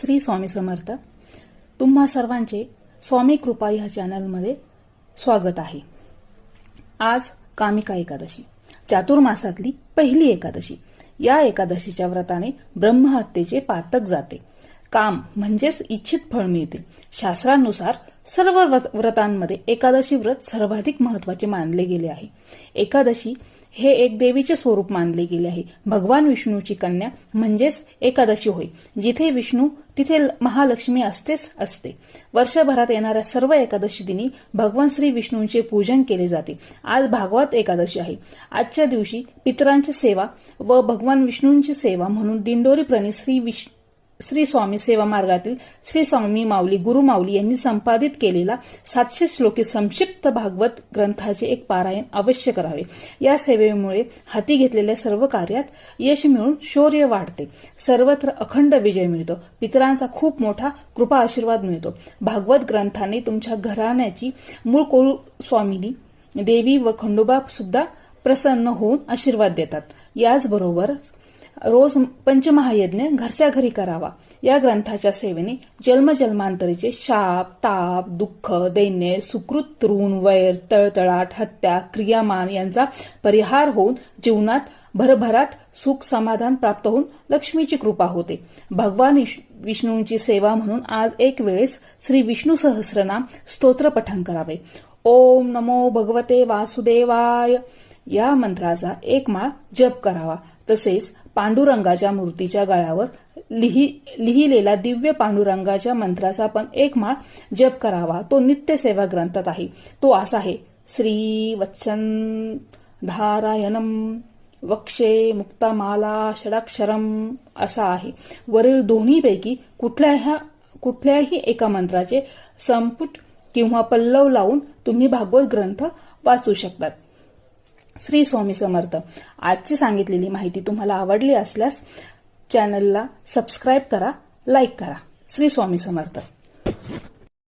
श्री स्वामी समर्थ तुम्हा सर्वांचे स्वामी कृपा ह्या चॅनलमध्ये स्वागत आहे. आज कामिका एकादशी चातुर्मासातली पहिली एकादशी. या एकादशीच्या व्रताने ब्रह्महत्येचे पातक जाते. काम म्हणजेच इच्छित फळ मिळते. शास्त्रानुसार सर्व व्रत- व्रतांमध्ये एकादशी व्रत सर्वाधिक महत्त्वाचे मानले गेले आहे. एकादशी हे एक देवीचे स्वरूप मानले गेले आहे. भगवान विष्णूची कन्या म्हणजेच एकादशी होय. जिथे विष्णू तिथे महालक्ष्मी असतेच असते. वर्षभरात येणाऱ्या सर्व एकादशी दिनी भगवान श्री विष्णूंचे पूजन केले जाते. आज भागवत एकादशी आहे. आजच्या दिवशी पितरांची सेवा व भगवान विष्णूंची सेवा म्हणून दिंडोरी प्रणित श्री विष्णू श्री स्वामी सेवा मार्गातील श्री स्वामी माऊली गुरु माऊली यांनी संपादित केलेला सातशे श्लोकी संक्षिप्त भागवत ग्रंथाचे एक पारायण अवश्य करावे. या सेवेमुळे हाती घेतलेल्या सर्व कार्यात यश मिळून शौर्य वाढते. सर्वत्र अखंड विजय मिळतो. पितरांचा खूप मोठा कृपा आशीर्वाद मिळतो. भागवत ग्रंथाने तुमच्या घराण्याची मूळ कोल स्वामिनी देवी व खंडोबा सुद्धा प्रसन्न होऊन आशीर्वाद देतात. याचबरोबर रोज पंचमहायज्ञ घरच्या घरी करावा. या ग्रंथाच्या सेवेने जन्मजन्मांतरीचे शाप ताप दुःख दैन्य सुकृत ऋण वैर तळतळाट हत्या क्रियामान यांचा परिहार होऊन जीवनात भरभराट सुख समाधान प्राप्त होऊन लक्ष्मीची कृपा होते. भगवान विष- विष्णूंची सेवा म्हणून आज एक वेळेस श्री विष्णू सहस्रनाम स्तोत्र पठण करावे. ओम नमो भगवते वासुदेवाय. या मंत्राचा एक माळ जप करावा. तसेच पांडुरंगाच्या मूर्तीच्या गळ्यावर लिहि लिहिलेला दिव्य पांडुरंगाच्या मंत्राचा पण एक माळ जप करावा. तो नित्यसेवा ग्रंथात आहे. तो असा आहे. श्री वत्सन धारायणम वक्षे मुक्तामाला षडाक्षरम असा आहे. वरील दोन्हीपैकी कुठल्याही कुठल्याही एका मंत्राचे संपुट किंवा पल्लव लावून तुम्ही भागवत ग्रंथ वाचू शकतात. श्री स्वामी समर्थ. आजची सांगितलेली माहिती तुम्हाला आवडली असल्यास चॅनलला सबस्क्राईब करा लाईक करा. श्री स्वामी समर्थ.